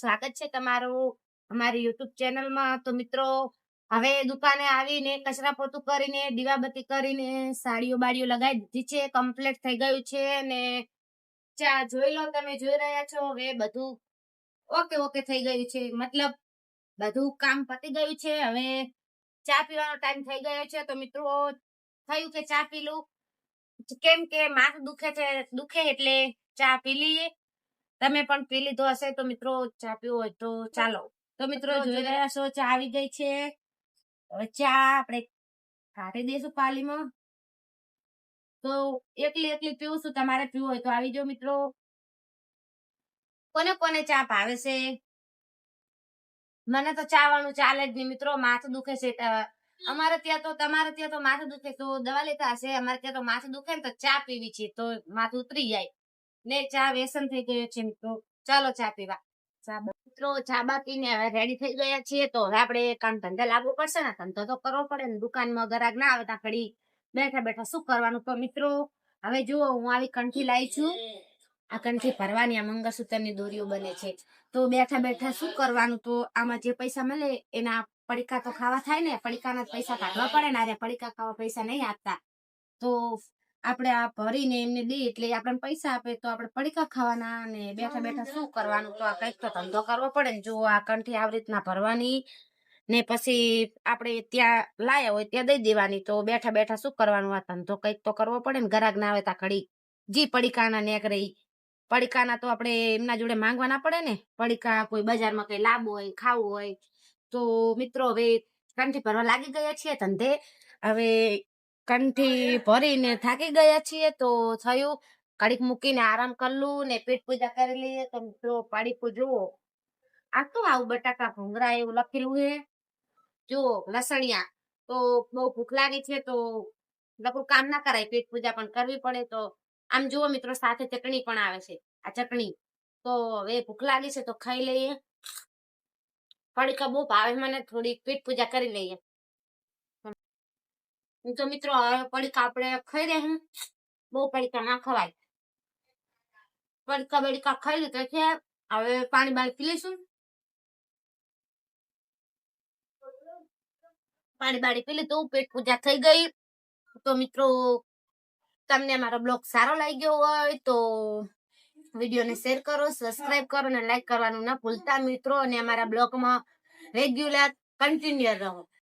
સ્વાગત છે તમારું, અમારી યુટ્યુબ ચેનલમાં. તો મિત્રો, હવે દુકાને આવીને કચરા પોતું કરીને, દીવાબત્તી કરીને સાડીઓ બાડીઓ લગાવી દીધી છે. કમ્પ્લીટ થઈ ગયું છે અને ચા જોઈ લો તમે, જોઈ રહ્યા છો. હવે બધું ઓકે ઓકે થઈ ગયું છે. મતલબ બધું કામ પતી ગયું છે. હવે ચા પીવાનો ટાઈમ થઈ ગયો છે. તો મિત્રો, થયું કે ચા પી લઉં? કેમ કે માથું દુખે છે, દુખે એટલે ચા પી લઈએ. તમે પણ પી લીધો હશે તો મિત્રો ચા પીવો હોય તો ચાલો. તો મિત્રો જોઈ રહ્યા છો ચા આવી ગઈ છે. હવે ચા આપણે કાઢી દઈશું પાલીમાં. તો એકલી એકલી પીવું છું તમારે પીવું હોય તો આવી જાઓ મિત્રો. કોને કોને ચા ભાવે છે? મને તો ચા વાળું ચાલે જ નહીં મિત્રો માથું દુખે છે. અમારે ત્યાં તો તમારે ત્યાં તો માથું દુખે તો દવા લેતા હશે અમારે ત્યાં તો માથું દુખે ને તો ચા પીવી છે તો માથું ઉતરી જાય. ને ચા વ્યસન થઈ ગયો છે મિત્રો. ચાલો ચા પીવા. મિત્રો, ચા બા હવે રેડી થઈ ગયા છીએ તો હવે આપણે કામ ધંધા લાગુ પડશે ને, ધંધો તો કરવો પડે ને, દુકાનમાં ગરાક ના આવે ત્યાં ઘડી બેઠા બેઠા શું કરવાનું? તો મિત્રો, હવે જુઓ, હું આવી કંઠી લાવી છું. આ કંઠી ભરવાની, આ મંગળસૂત્રની દોરીઓ બને છે. તો બેઠા બેઠા શું કરવાનું? તો આમાં જે પૈસા મળે એના પડીકા તો ખાવા થાય ને, પડીકાના પૈસા કાઢવા પડે ને અરે પડીકા ખાવા પૈસા નહીં આપતા. તો આપણે આ ભરીને એમને દઈએ એટલે આપણને પૈસા આપે તો આપણે પડીકા ખાવાના ને બેઠા બેઠા શું કરવાનું? તો આ કંઈક તો ધંધો કરવો પડે ને જો આ કંઠી આવી રીતના ભરવાની ને પછી આપણે ત્યાં લાયા હોય ત્યાં દઈ દેવાની. તો બેઠા બેઠા શું કરવાનું? આ ધંધો કંઈક તો કરવો પડે ને ગરાક ના આવે તા ઘડી જી પડીકાના નેક રહી પડીકાના તો આપણે એમના જોડે માંગવા ના પડે ને, પડીકા કોઈ બજારમાં કઈ લાવવું હોય, ખાવું હોય. તો મિત્રો હવે કંઠી ભરવા લાગી ગયા છીએ ધંધે. હવે કંઠી ભરીને થાકી ગયા છીએ તો થયું. કડીક મૂકીને આરામ કરલું ને પેટ પૂજા કરી લઈએ. તો જો પાડી જુઓ. આ તો આવું બટાકા ભૂંગરા એવું લખેલું છે જો લસણિયા. તો બહુ ભૂખ લાગી છે તો લખું કામ ના કરાય. પેટ પૂજા પણ કરવી પડે તો. આમ જુઓ મિત્રો, સાથે ચટણી પણ આવે છે. આ ચટણી. તો હવે ભૂખ લાગી છે તો ખાઈ લઈએ. પડીકા બહુ ભાવે મને થોડી પેટ પૂજા કરી લઈએ. તો મિત્રો હવે પડીકા આપણે ખાઈ રહ્યા બહુ પડીકા ના ખવાય. પડીકા બડીકા ખાઈ લીધો છે. હવે પાણી બાણી પી લઈશું. પાણી બાણી પી લીધું. પેટ પૂજા થઈ ગઈ. તો મિત્રો, તમને અમારો બ્લોગ સારો લાગ્યો હોય તો વિડીયોને શેર કરો, સબસ્ક્રાઇબ કરો અને લાઈક કરવાનું ના ભૂલતા મિત્રો. અને અમારા બ્લોગમાં રેગ્યુલર કન્ટિન્યુ રહો.